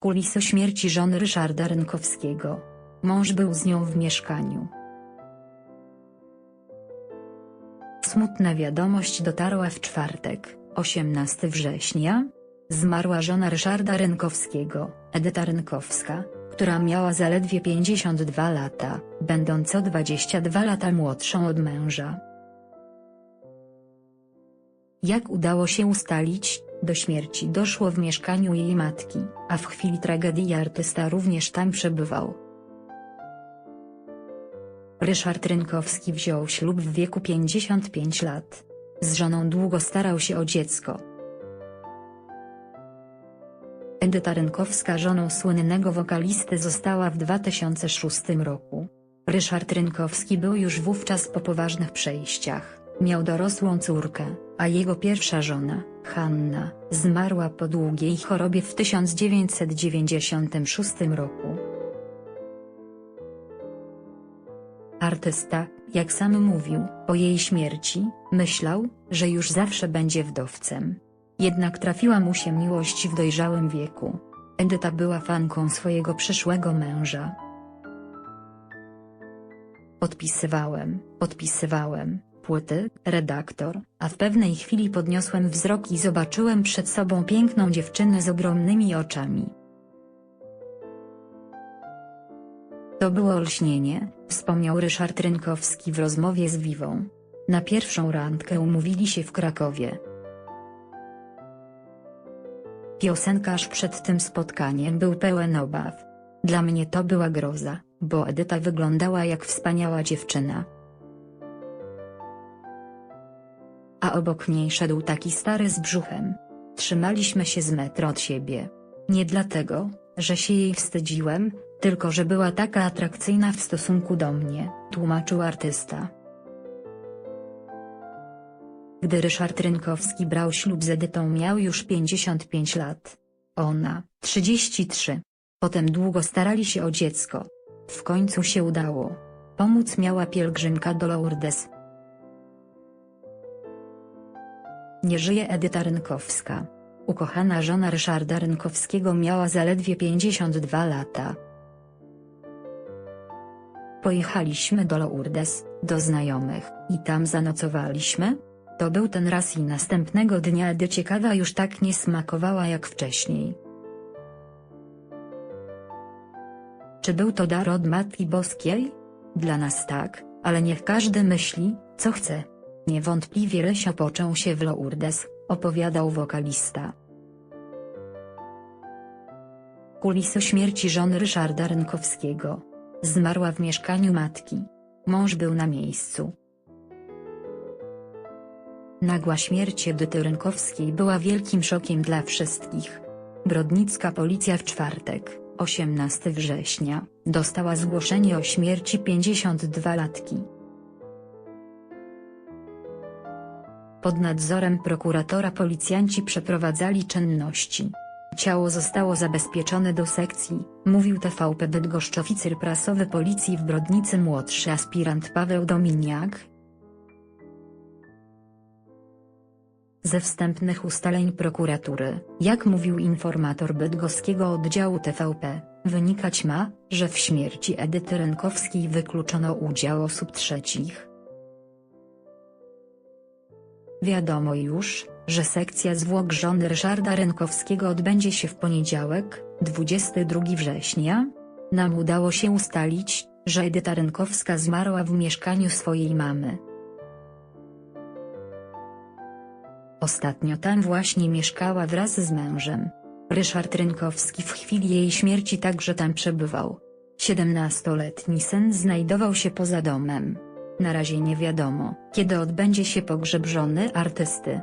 Kulisy śmierci żony Ryszarda Rynkowskiego. Mąż był z nią w mieszkaniu. Smutna wiadomość dotarła w czwartek, 18 września. Zmarła żona Ryszarda Rynkowskiego, Edyta Rynkowska, która miała zaledwie 52 lata, będąc o 22 lata młodszą od męża. Jak udało się ustalić, do śmierci doszło w mieszkaniu jej matki, a w chwili tragedii artysta również tam przebywał. Ryszard Rynkowski wziął ślub w wieku 55 lat. Z żoną długo starał się o dziecko. Edyta Rynkowska żoną słynnego wokalisty została w 2006 roku. Ryszard Rynkowski był już wówczas po poważnych przejściach, miał dorosłą córkę, a jego pierwsza żona, Hanna, zmarła po długiej chorobie w 1996 roku. Artysta, jak sam mówił, po jej śmierci, myślał, że już zawsze będzie wdowcem. Jednak trafiła mu się miłość w dojrzałym wieku. Edyta była fanką swojego przyszłego męża. Podpisywałem, podpisywałem, płyty, redaktor, a w pewnej chwili podniosłem wzrok i zobaczyłem przed sobą piękną dziewczynę z ogromnymi oczami. To było olśnienie, wspomniał Ryszard Rynkowski w rozmowie z Wiwą. Na pierwszą randkę umówili się w Krakowie. Piosenkarz przed tym spotkaniem był pełen obaw. Dla mnie to była groza, bo Edyta wyglądała jak wspaniała dziewczyna. A obok niej szedł taki stary z brzuchem. Trzymaliśmy się z metr od siebie. Nie dlatego, że się jej wstydziłem, tylko że była taka atrakcyjna w stosunku do mnie, tłumaczył artysta. Gdy Ryszard Rynkowski brał ślub z Edytą miał już 55 lat. Ona, 33. Potem długo starali się o dziecko. W końcu się udało. Pomóc miała pielgrzymka do Lourdes. Nie żyje Edyta Rynkowska. Ukochana żona Ryszarda Rynkowskiego miała zaledwie 52 lata. Pojechaliśmy do Lourdes, do znajomych, i tam zanocowaliśmy. To był ten raz i następnego dnia Edycie kawa już tak nie smakowała jak wcześniej. Czy był to dar od Matki Boskiej? Dla nas tak, ale niech każdy myśli, co chce. Niewątpliwie Lesio począł się w Lourdes, opowiadał wokalista. Kulisy śmierci żony Ryszarda Rynkowskiego. Zmarła w mieszkaniu matki. Mąż był na miejscu. Nagła śmierć Edyty Rynkowskiej była wielkim szokiem dla wszystkich. Brodnicka policja w czwartek, 18 września, dostała zgłoszenie o śmierci 52-latki. Pod nadzorem prokuratora policjanci przeprowadzali czynności. Ciało zostało zabezpieczone do sekcji, mówił TVP Bydgoszcz oficer prasowy policji w Brodnicy młodszy aspirant Paweł Dominiak. Ze wstępnych ustaleń prokuratury, jak mówił informator bydgoskiego oddziału TVP, wynikać ma, że w śmierci Edyty Rynkowskiej wykluczono udział osób trzecich. Wiadomo już, że sekcja zwłok żony Ryszarda Rynkowskiego odbędzie się w poniedziałek, 22 września. Nam udało się ustalić, że Edyta Rynkowska zmarła w mieszkaniu swojej mamy. Ostatnio tam właśnie mieszkała wraz z mężem. Ryszard Rynkowski w chwili jej śmierci także tam przebywał. 17-letni syn znajdował się poza domem. Na razie nie wiadomo, kiedy odbędzie się pogrzeb żony artysty.